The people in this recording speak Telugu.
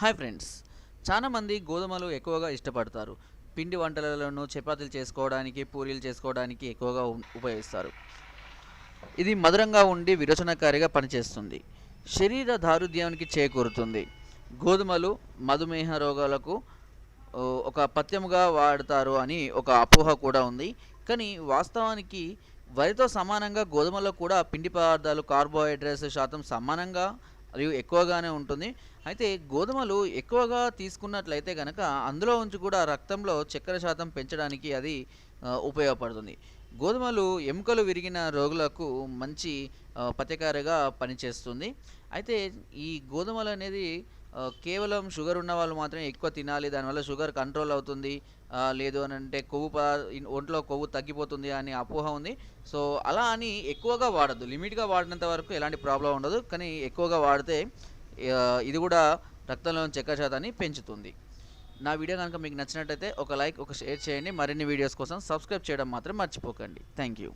Hi friends. చాలామంది గోధుమలు ఎక్కువగా ఇష్టపడతారు. పిండి వంటలను చపాతీలు చేసుకోవడానికి పూరీలు చేసుకోవడానికి ఎక్కువగా ఉపయోగిస్తారు. ఇది మధురంగా ఉండి విరోచనకారిగా పనిచేస్తుంది. శరీర దారుద్యానికి చేకూరుతుంది. గోధుమలు మధుమేహ రోగాలకు ఒక పథ్యముగా వాడతారు అని ఒక అపోహ కూడా ఉంది. కానీ వాస్తవానికి వరితో సమానంగా గోధుమలో కూడా పిండి పదార్థాలు కార్బోహైడ్రేట్స్ శాతం సమానంగా మరియు ఎక్కువగానే ఉంటుంది. అయితే గోధుమలు ఎక్కువగా తీసుకున్నట్లయితే కనుక అందులో ఉంచి కూడా రక్తంలో చక్కెర శాతం పెంచడానికి అది ఉపయోగపడుతుంది. గోధుమలు ఎముకలు విరిగిన రోగులకు మంచి ఆ, పనిచేస్తుంది. అయితే ఈ గోధుమలు అనేది కేవలం షుగర్ ఉన్న వాళ్ళు మాత్రమే ఎక్కువ తినాలి దానివల్ల షుగర్ కంట్రోల్ అవుతుంది. లేదు అని అంటే కొవ్వు ఒంట్లో కొవ్వు తగ్గిపోతుంది అని అపోహ ఉంది. సో అలా అని ఎక్కువగా వాడద్దు. లిమిట్గా వాడినంత వరకు ఎలాంటి ప్రాబ్లం ఉండదు. కానీ ఎక్కువగా వాడితే ఇది కూడా రక్తంలో చక్కెర శాతాన్ని పెంచుతుంది. నా వీడియో కనుక మీకు నచ్చినట్టయితే ఒక లైక్ ఒక షేర్ చేయండి. మరిన్ని వీడియోస్ కోసం సబ్స్క్రైబ్ చేయడం మాత్రం మర్చిపోకండి. Thank you.